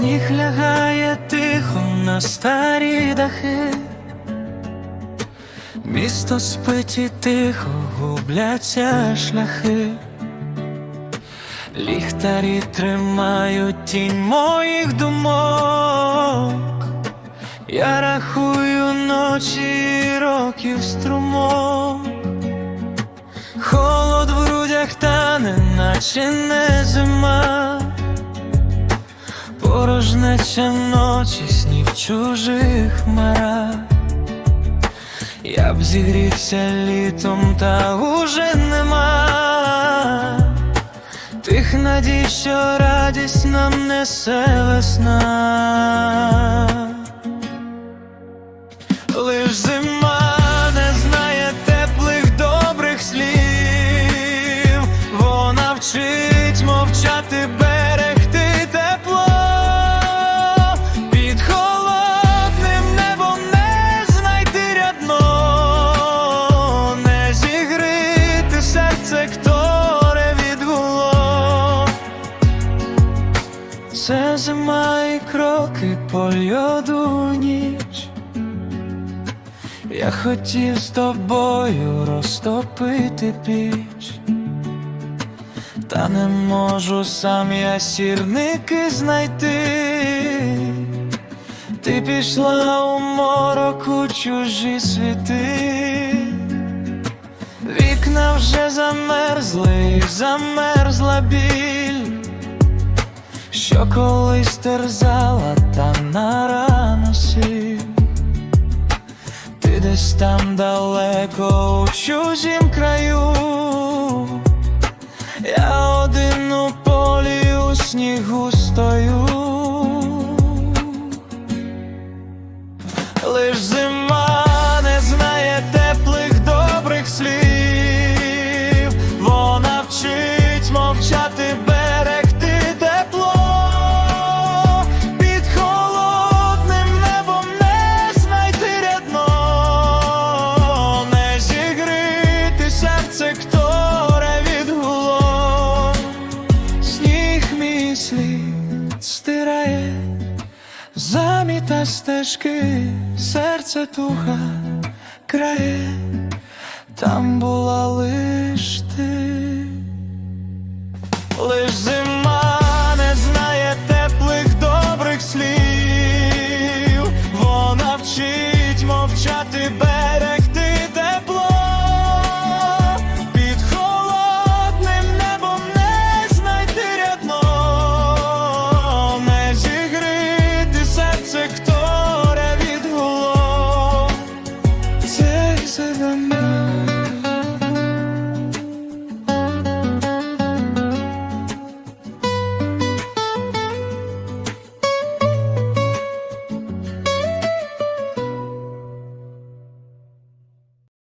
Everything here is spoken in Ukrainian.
лягає тихо на старі дахи, місто спить і тихо губляться шляхи, ліхтарі тримають тінь моїх думок, я рахую ночі років струмок. Холод в грудях тане, наче не зима, порожнеча ночі, снів чужих хмарах Я б зігрівся літом, та уже нема. Тих надій, що радість нам несе весна. Лиш зима зима і кроки по льоду ніч. Я хотів з тобою розтопити піч, та не можу сам я сірники знайти. Ти пішла у морок у чужі світи, вікна вже замерзли, замерзла біль, що колись терзала та на рану. Ти десь там далеко у чужім краю, я один у полі у снігу стою, лиш стирає. Заміта стежки, серце туха